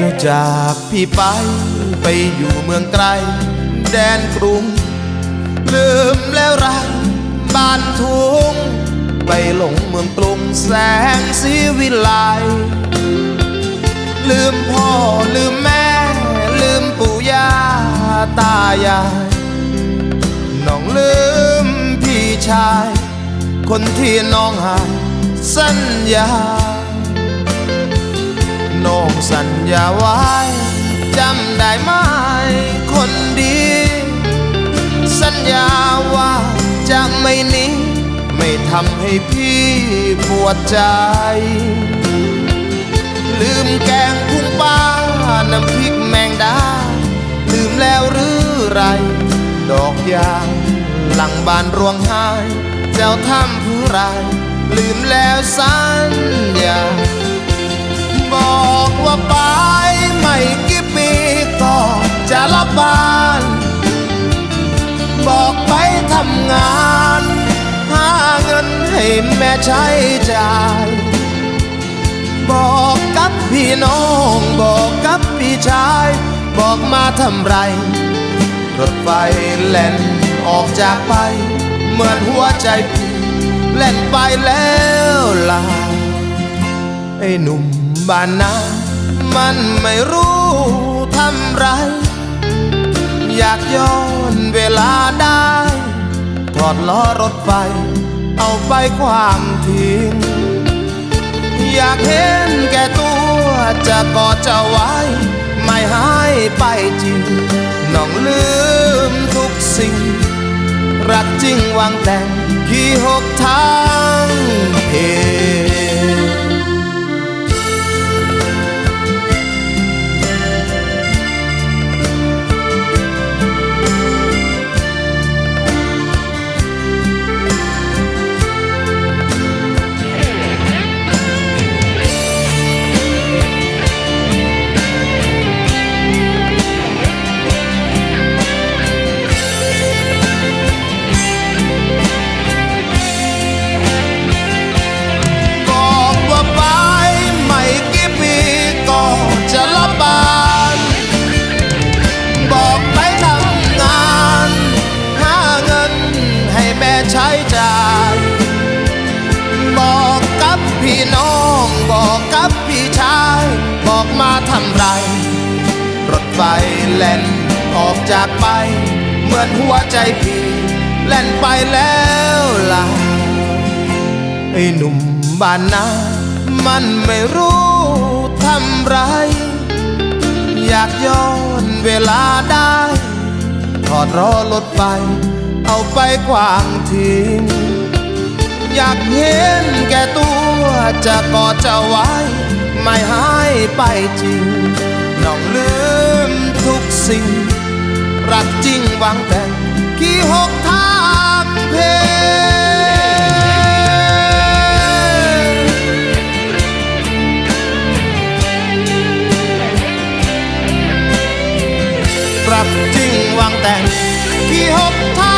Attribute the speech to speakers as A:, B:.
A: จากพี่ไป ไปอยู่เมืองไกล แดนกรุง ลืมแล้วรักบ้านทุ่ง ไปหลงเมืองกรุงแสงสีวิไลลืมพ่อลืมแม่ ลืมปู่ย่าตายายน้องลืมพี่ชาย คนที่น้องหายสัญญา สัญญาไว้จำได้ไหมคนดี สัญญาว่าจะไม่หนีไม่ทำให้พี่ปวดใจ ลืมแกงพุงปลาน้ำพริกแมงดา ลืมแล้วหรือไร ดอกยางหลังบานรวงหาย เจ้าทำผู้ไรลืมแล้วสัญญา บบ้าน บอกไปทำงาน หาเงินให้แม่ใช้จ่าย บอกกับพี่น้อง บอกกับพี่ชาย บอกมาทำไร รถไฟแล่นออกจากไป เหมือนหัวใจพี่แล่นไปแล้วล่ะไอ้หนุ่มบ้านนามันไม่รู้ทำไร อยากย้อนเวลาได้ ถอดล้อรถไฟ เอาไปความทิ้ง อยากเห็นแก่ตัวจะกอดจะไว้ ไม่หายไปจริงน้องลืมทุกสิ่ง รักจริงวางแต่งขี่หกทางเพบอ พี่น้องบอกกับพี่ชายบอกมาทำไร รถไฟแล่นออกจากไป เหมือนหัวใจพี่แล่นไปแล้วล่ะไอ้หนุ่มบ้านนามันไม่รู้ทำไร อยากย้อนเวลาได้ถอดรอรถไฟเอาไปกวางทิ้ง อยากเห็นแก่ตัวจะกอดจะไว้ ไม่หายไปจริงน้องลืมทุกสิ่ง รักจริงหวังแต่ขี่หกทางเพลรักจริงหวังแต่ขี่หกทาง